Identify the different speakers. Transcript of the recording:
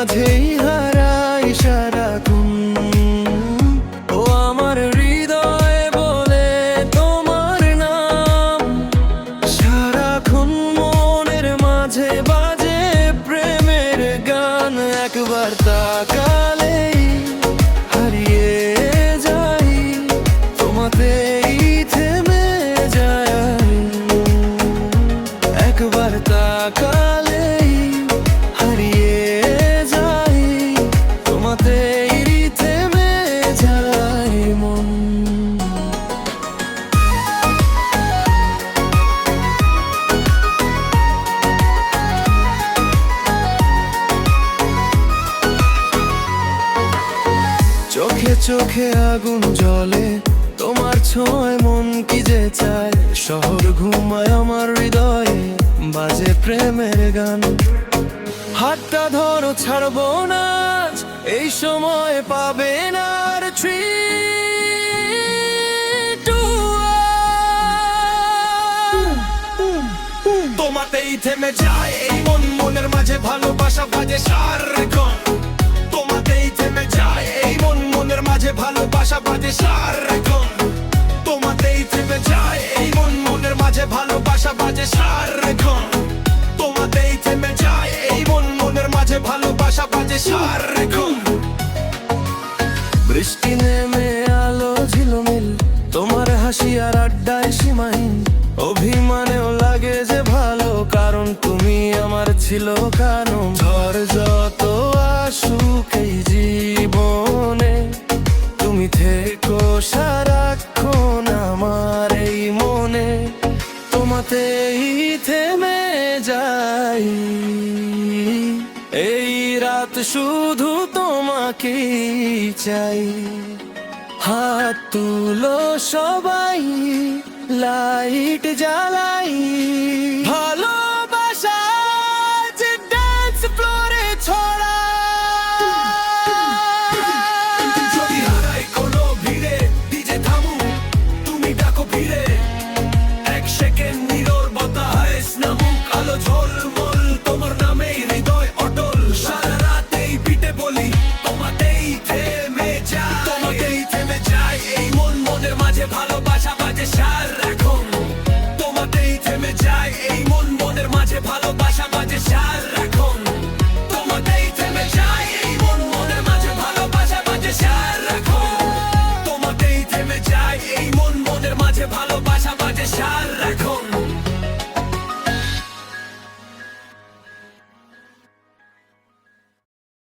Speaker 1: মাঝেই হারাই সারা সারাক্ষণ। ও আমার হৃদয় বলে তোমার নাম। সারাক্ষণ মনের মাঝে বাজে প্রেমের গান একবার তাকালেই হারিয়ে যাই। তোমাতেই থেমে যায়। একবার তাকা চোখে আগুন জলে তোমার ছোঁয় মন কি যে চায়। শহর ঘুমায় আমার হৃদয়ে, বাজে প্রেমের গান। হাতটা ধরো, ছাড়বো না এই সময় পাবে না থ্রি তোমাতেই থেমে যায় এই মন, মনের মাঝে ভালোবাসা বাজে সারগম তোমাতেই বাজে সারগম তোমাতেই থেমে যায় এই মন, মনের মাঝে ভালোবাসা বাজে সারগম তোমাতেই থেমে যায় এই মন, মনের মাঝে ভালোবাসা বাজে সারগম বৃষ্টি নেমে আলো ঝিলমিল, তোমার হাসি আর আড্ডায় সীমাহীন। অভিমানেও লাগে যে ভালো কারণ, তুমি আমার ছিল কারণ ঝড় যত আসুক এই জীবনে থেকো, সারাক্ষণ আমার এই মনে। তোমাতেই থেমে যাই। এই রাত শুধু তোমাকেই চাই। হাত তুলো সবাই, লাইট জ্বালাই। Follow palo.